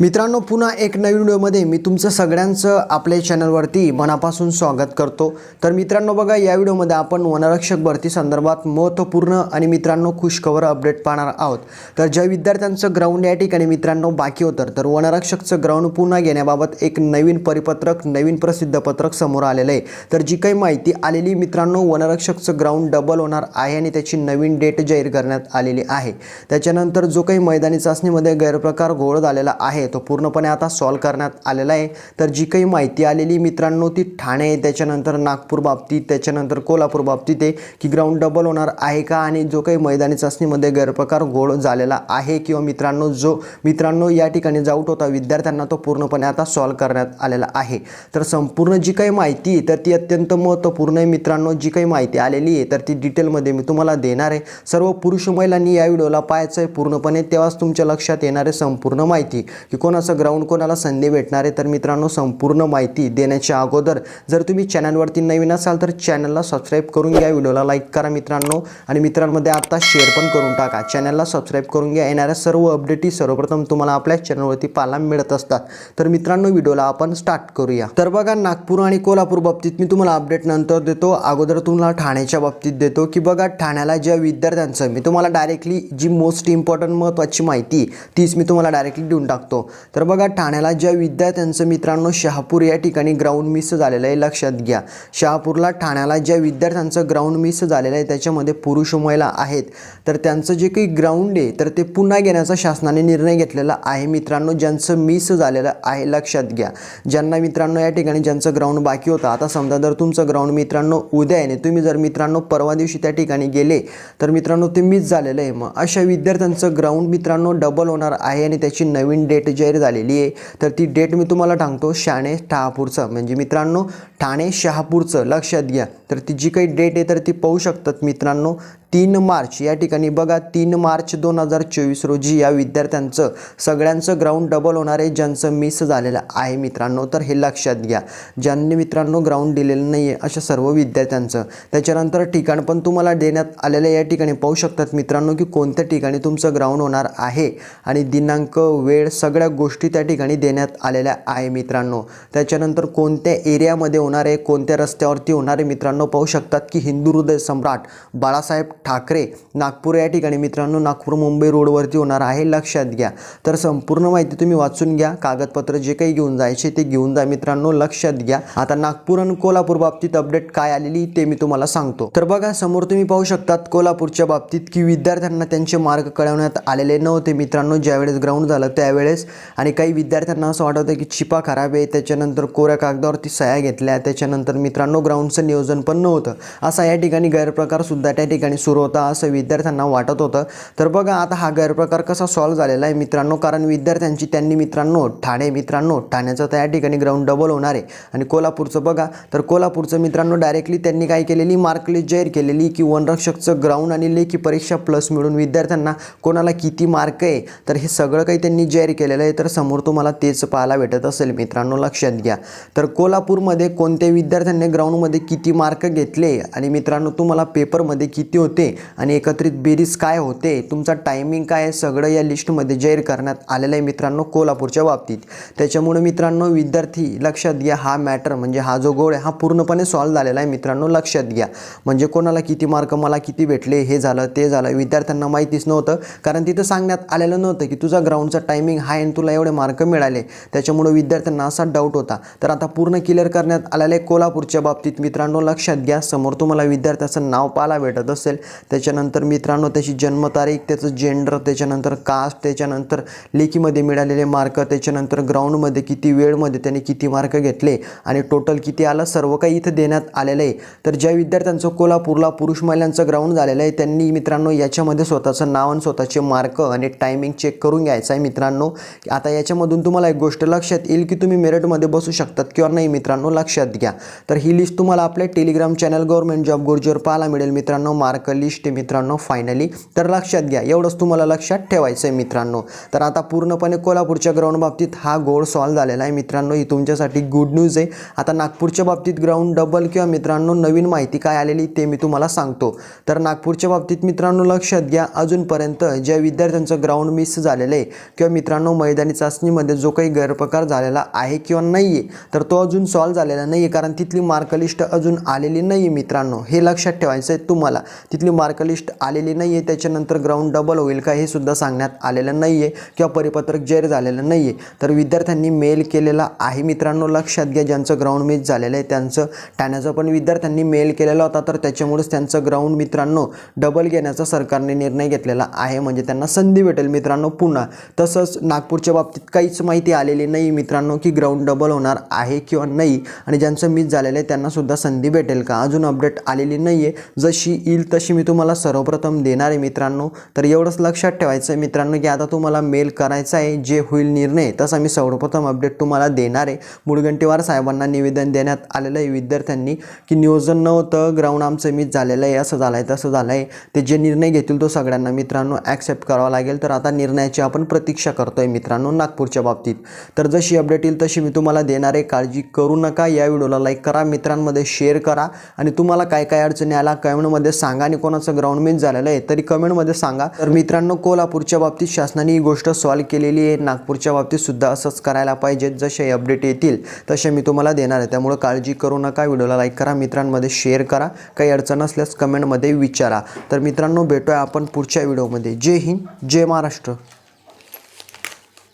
मित्रांनो पुन्हा एक नवीन व्हिडिओमध्ये मी तुमचं सगळ्यांचं आपल्या चॅनलवरती मनापासून स्वागत करतो. तर मित्रांनो बघा या व्हिडिओमध्ये आपण वनरक्षक भरती संदर्भात महत्त्वपूर्ण आणि मित्रांनो खुशखबर अपडेट पाहणार आहोत. तर ज्या विद्यार्थ्यांचं ग्राउंड या ठिकाणी मित्रांनो बाकी होतं तर वनरक्षकचं ग्राउंड पुन्हा घेण्याबाबत एक नवीन परिपत्रक नवीन प्रसिद्ध पत्रक समोर आलेलं आहे. तर जी काही माहिती आलेली मित्रांनो वनरक्षकचं ग्राउंड डबल होणार आहे आणि त्याची नवीन डेट जाहीर करण्यात आलेली आहे. त्याच्यानंतर जो काही मैदानी चाचणीमध्ये गैरप्रकार घोळ झालेला आहे तो पूर्णपणे आता सॉल्व करण्यात आलेला आहे. तर जी काही माहिती आलेली मित्रांनो ती ठाणे त्याच्यानंतर नागपूर बाबतीत त्याच्यानंतर कोल्हापूर बाबतीत आहे की ग्राउंड डबल होणार आहे का? आणि जो काही मैदानी चाचणीमध्ये गैरप्रकार घोळ झालेला आहे किंवा मित्रांनो जो मित्रांनो या ठिकाणी जाऊट होता विद्यार्थ्यांना तो पूर्णपणे आता सॉल्व करण्यात आलेला आहे. तर संपूर्ण जी काही माहिती तर ती अत्यंत महत्त्वपूर्ण आहे मित्रांनो. जी काही माहिती आलेली आहे तर ती डिटेलमध्ये मी तुम्हाला देणार आहे. सर्व पुरुष महिलांनी या व्हिडिओला पाहायचं आहे पूर्णपणे. तेव्हाच तुमच्या लक्षात येणार आहे संपूर्ण माहिती. की कोणाचं ग्राउंड कोणाला संधी भेटणार आहे तर मित्रांनो संपूर्ण माहिती देण्याच्या अगोदर जर तुम्ही चॅनलवरती नवीन असाल तर चॅनलला सबस्क्राईब करून घ्या व्हिडिओला लाईक करा मित्रांनो. आणि मित्रांमध्ये आत्ता शेअर पण करून टाका. चॅनलला सबस्क्राईब करून घ्या. येणाऱ्या सर्व अपडेटी सर्वप्रथम तुम्हाला आपल्या चॅनलवरती पाहायला मिळत असतात. तर मित्रांनो व्हिडिओला आपण स्टार्ट करूया. तर बघा नागपूर आणि कोल्हापूर बाबतीत मी तुम्हाला अपडेट नंतर देतो. अगोदर तुम्हाला ठाण्याच्या बाबतीत देतो की बघा ठाण्याला ज्या विद्यार्थ्यांचं मी तुम्हाला डायरेक्टली जी मोस्ट इम्पॉर्टंट महत्त्वाची माहिती तीच मी तुम्हाला डायरेक्टली देऊन टाकतो. तर बघा ठाण्याला ज्या विद्यार्थ्यांचं मित्रांनो शहापूर या ठिकाणी ग्राउंड मिस झालेलं आहे लक्षात घ्या. शहापूरला ठाण्याला ज्या विद्यार्थ्यांचं ग्राउंड मिस झालेलं आहे त्याच्यामध्ये पुरुष महिला आहेत. तर त्यांचं जे काही ग्राउंड आहे तर ते पुन्हा घेण्याचा शासनाने निर्णय घेतलेला आहे मित्रांनो ज्यांचं मिस झालेलं आहे लक्षात घ्या. ज्यांना मित्रांनो या ठिकाणी ज्यांचं ग्राउंड बाकी होतं आता समजा जर तुमचं ग्राउंड मित्रांनो उद्या आहे आणि तुम्ही जर मित्रांनो परवा दिवशी त्या ठिकाणी गेले तर मित्रांनो ते मिस झालेलं आहे. मग अशा विद्यार्थ्यांचं ग्राउंड मित्रांनो डबल होणार आहे आणि त्याची नवीन डेट जाहीर झालेली आहे. तर ती डेट मी तुम्हाला सांगतो शाणे शहापूरचं. म्हणजे मित्रांनो ठाणे शहापूरचं. लक्षात घ्या. तर ती जी काही डेट आहे तर ती पाहू शकतात मित्रांनो. तीन मार्च या ठिकाणी बघा तीन मार्च दोन हजार चोवीस रोजी या विद्यार्थ्यांचं सगळ्यांचं ग्राउंड डबल होणार आहे ज्यांचं मिस झालेलं आहे मित्रांनो. तर हे लक्षात घ्या ज्यांनी मित्रांनो ग्राउंड दिलेलं नाही आहे अशा सर्व विद्यार्थ्यांचं. त्याच्यानंतर ठिकाण पण तुम्हाला देण्यात आलेलं या ठिकाणी पाहू शकतात मित्रांनो की कोणत्या ठिकाणी तुमचं ग्राउंड होणार आहे. आणि दिनांक वेळ सगळ्या गोष्टी त्या ठिकाणी देण्यात आलेल्या आहे मित्रांनो. त्याच्यानंतर कोणत्या एरियामध्ये होणार आहे कोणत्या रस्त्यावरती होणार आहे मित्रांनो पाहू शकतात की हिंदू हृदय सम्राट बाळासाहेब ठाकरे नागपूर या ठिकाणी. मित्रांनो नागपूर मुंबई रोडवरती होणार आहे. लक्षात घ्या. तर संपूर्ण माहिती तुम्ही वाचून घ्या. कागदपत्र जे काही घेऊन जायचे ते घेऊन जा मित्रांनो लक्षात घ्या. आता नागपूर आणि कोल्हापूर बाबतीत अपडेट काय आलेली ते मी तुम्हाला सांगतो. तर बघा समोर तुम्ही पाहू शकतात कोल्हापूरच्या बाबतीत की विद्यार्थ्यांना त्यांचे मार्ग कळवण्यात आलेले नव्हते मित्रांनो ज्यावेळेस ग्राउंड झालं त्यावेळेस. आणि काही विद्यार्थ्यांना असं वाटतं की छिपा खराब आहे त्याच्यानंतर कोऱ्या कागदावरती सह्या घेतल्या त्याच्यानंतर मित्रांनो ग्राउंडचं नियोजन पण नव्हतं. असा या ठिकाणी गैरप्रकार सुद्धा त्या ठिकाणी सुरू होता असं विद्यार्थ्यांना वाटत होतं. तर बघा आता हा गैरप्रकार कसा सॉल्व्ह झालेला आहे मित्रांनो. कारण विद्यार्थ्यांची त्यांनी मित्रांनो ठाणे मित्रांनो ठाण्याचं त्या ठिकाणी ग्राउंड डबल होणार आहे. आणि कोल्हापूरचं बघा तर कोल्हापूरचं मित्रांनो डायरेक्टली त्यांनी काय केलेली? मार्कलिस्ट जाहीर केलेली की वनरक्षकचं ग्राउंड आणि लेखी परीक्षा प्लस मिळून विद्यार्थ्यांना कोणाला किती मार्क आहे? तर हे सगळं काही त्यांनी जाहीर केलेलं आहे. तर समोर तुम्हाला तेच पाहायला भेटत असेल मित्रांनो लक्षात घ्या. तर कोल्हापूरमध्ये कोणत्या विद्यार्थ्यांनी ग्राउंडमध्ये किती मार्क घेतले? आणि मित्रांनो तुम्हाला पेपरमध्ये किती होते? आणि एकत्रित बेरीज काय होते तुमचा टायमिंग काय आहे सगळं या लिस्टमध्ये जाहीर करण्यात आलेलं आहे मित्रांनो कोल्हापूरच्या बाबतीत. त्याच्यामुळे मित्रांनो विद्यार्थी लक्षात घ्या हा मॅटर म्हणजे हा जो गोळ आहे हा पूर्णपणे सॉल्व्ह झालेला आहे मित्रांनो लक्षात घ्या. म्हणजे कोणाला किती मार्क मला किती भेटले हे झालं ते झालं विद्यार्थ्यांना माहितीच नव्हतं. कारण तिथं सांगण्यात आलेलं नव्हतं की तुझा ग्राउंडचा टायमिंग हाय आणि तुला एवढे मार्क मिळाले. त्याच्यामुळे विद्यार्थ्यांना असा डाऊट होता. तर आता पूर्ण क्लिअर करण्यात आलेलं आहे कोल्हापूरच्या बाबतीत मित्रांनो लक्षात घ्या. समोर तुम्हाला विद्यार्थ्याचं नाव पाहायला भेटत असेल. त्याच्यानंतर मित्रांनो त्याची जन्मतारीख त्याचं जेंडर त्याच्यानंतर कास्ट त्याच्यानंतर लेखीमध्ये मिळालेले मार्क त्याच्यानंतर ग्राउंडमध्ये किती वेळमध्ये त्याने किती मार्क घेतले आणि टोटल किती आलं सर्व काही इथं देण्यात आलेलं आहे. तर ज्या विद्यार्थ्यांचं कोल्हापूरला पुरुष महिलांचं ग्राउंड झालेलं आहे त्यांनी मित्रांनो याच्यामध्ये स्वतःचं नाव आणि स्वतःचे मार्क आणि टायमिंग चेक करून घ्यायचं आहे मित्रांनो. आता याच्यामधून तुम्हाला एक गोष्ट लक्षात येईल की तुम्ही मेरिटमध्ये बसू शकतात किंवा नाही मित्रांनो लक्षात घ्या. तर ही लिस्ट तुम्हाला आपल्या टेलिग्राम चॅनल गव्हर्नमेंट जॉब गुरुजीवर पाहायला मिळेल मित्रांनो मार्क लिस्ट आहे मित्रांनो फायनली तर लक्षात घ्या एवढंच तुम्हाला लक्षात ठेवायचं आहे मित्रांनो. तर आता पूर्णपणे कोल्हापूरच्या ग्राउंड बाबतीत हा गोळ सॉल्व्ह झालेला आहे मित्रांनो. ही तुमच्यासाठी गुड न्यूज आहे. आता नागपूरच्या बाबतीत ग्राउंड डबल किंवा मित्रांनो नवीन माहिती काय आलेली ते मी तुम्हाला सांगतो. तर नागपूरच्या बाबतीत मित्रांनो लक्षात घ्या अजूनपर्यंत ज्या विद्यार्थ्यांचं ग्राउंड मिस झालेलं आहे किंवा मित्रांनो मैदानी चाचणीमध्ये जो काही गैरप्रकार झालेला आहे किंवा नाही आहे तर तो अजून सॉल्व झालेला नाही आहे कारण तिथली मार्कलिस्ट अजून आलेली नाही आहे मित्रांनो. हे लक्षात ठेवायचं आहे तुम्हाला. तिथली मार्कलिस्ट आलेली नाही आहे त्याच्यानंतर ग्राउंड डबल होईल का हे सुद्धा सांगण्यात आलेलं नाही आहे किंवा परिपत्रक जाहीर झालेलं नाही आहे तर विद्यार्थ्यांनी मेल केलेला आहे. मित्रांनो लक्षात घ्या ज्यांचं ग्राउंड मिस झालेलं आहे त्यांचं टाण्याचं पण विद्यार्थ्यांनी मेल केलेला होता. तर त्याच्यामुळेच त्यांचं ग्राउंड मित्रांनो डबल घेण्याचा सरकारने निर्णय घेतलेला आहे. म्हणजे त्यांना संधी भेटेल मित्रांनो पुन्हा. तसंच नागपूरच्या बाबतीत काहीच माहिती आलेली नाही मित्रांनो की ग्राउंड डबल होणार आहे किंवा नाही. आणि ज्यांचं मिस झालेलं आहे त्यांनासुद्धा संधी भेटेल का? अजून अपडेट आलेली नाही आहे जशी येईल तशी मी तुम्हाला सर्वप्रथम देणार आहे मित्रांनो. तर एवढंच लक्षात ठेवायचं आहे मित्रांनो की आता तुम्हाला मेल करायचा आहे जे होईल निर्णय तसा मी सर्वप्रथम अपडेट तुम्हाला देणार आहे. मुळगंटीवार साहेबांना निवेदन देण्यात आलेलं आहे विद्यार्थ्यांनी की नियोजन नव्हतं ग्राउंड आमचं मीच झालेलं आहे असं झालं आहे तसं झालं आहे ते जे निर्णय घेतील तो सगळ्यांना मित्रांनो ॲक्सेप्ट करावा लागेल. तर आता निर्णयाची आपण प्रतीक्षा करतो आहे मित्रांनो नागपूरच्या बाबतीत. तर जशी अपडेट येईल तशी मी तुम्हाला देणार आहे. काळजी करू नका. या व्हिडिओला लाईक करा मित्रांमध्ये शेअर करा. आणि तुम्हाला काय काय अडचणी आला कमेंटमध्ये सांगा आणि कोणाचं ग्राउंड मिस झालेलं आहे तरी कमेंटमध्ये सांगा. तर मित्रांनो कोल्हापूरच्या बाबतीत शासनाने ही गोष्ट सॉल्व्ह केलेली आहे. नागपूरच्या बाबतीत सुद्धा असंच करायला पाहिजे. जसे अपडेट येतील तसे मी तुम्हाला देणार आहे. त्यामुळे काळजी करू नका. व्हिडिओला लाईक करा. मित्रांमध्ये शेअर करा. काही अडचण असल्यास कमेंटमध्ये विचारा. तर मित्रांनो भेटूया आपण पुढच्या व्हिडिओमध्ये. जय हिंद जय महाराष्ट्र.